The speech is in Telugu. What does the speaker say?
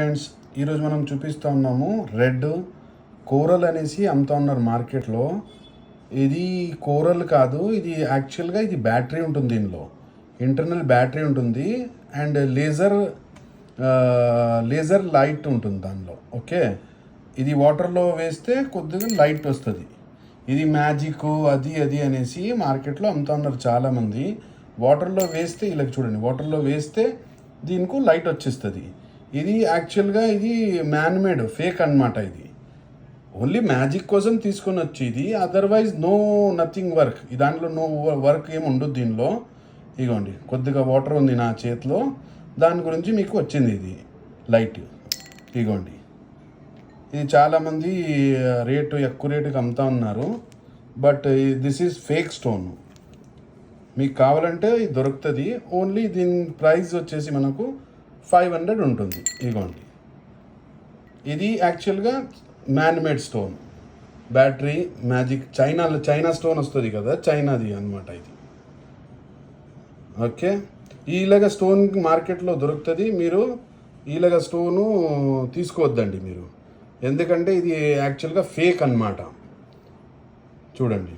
ఫ్రెండ్స్ ఈరోజు మనం చూపిస్తూ ఉన్నాము రెడ్ కోరల్ అనేసి అమ్ముతా ఉన్నారు మార్కెట్లో. ఇది కోరల్ కాదు ఇది యాక్చువల్గా ఇది బ్యాటరీ ఉంటుంది దీనిలో ఇంటర్నల్ బ్యాటరీ ఉంటుంది అండ్ లేజర్ లేజర్ లైట్ ఉంటుంది దానిలో ఓకే? ఇది వాటర్లో వేస్తే కొద్దిగా లైట్ వస్తుంది. ఇది మ్యాజిక్ అది అది అనేసి మార్కెట్లో అమ్ముతా ఉన్నారు చాలామంది. వాటర్లో వేస్తే ఇలా చూడండి వాటర్లో వేస్తే దీనికి లైట్ వచ్చేస్తుంది. ఇది యాక్చువల్గా ఇది మ్యాన్ మేడ్ ఫేక్ అన్నమాట ఇది. ఓన్లీ మ్యాజిక్ కోసం తీసుకొని వచ్చి ఇది అదర్వైజ్ నో నథింగ్ వర్క్ దాంట్లో నో వర్క్ ఏమి ఉండదు దీనిలో. ఇగోండి కొద్దిగా వాటర్ ఉంది నా చేతిలో. దాని గురించి మీకు వచ్చింది ఇది లైట్ ఇగోండి. ఇది చాలామంది రేటు ఎక్కువ రేటుకి అమ్ముతా ఉన్నారు. But this is fake stone మీకు కావాలంటే ఇది దొరుకుతుంది. ఓన్లీ దీని ప్రైస్ వచ్చేసి మనకు ఫైవ్ హండ్రెడ్ ఉంటుంది ఇదిగోండి ఇది యాక్చువల్గా మ్యాన్మేడ్ స్టోన్ బ్యాటరీ మ్యాజిక్ చైనాలో చైనా స్టోన్ వస్తుంది కదా చైనాది అనమాట ఇది. ఓకే? ఈలగ స్టోన్ మార్కెట్లో దొరుకుతుంది మీరు ఈలగ స్టోను తీసుకోవద్దండి మీరు. ఎందుకంటే ఇది యాక్చువల్గా ఫేక్ అన్నమాట. చూడండి.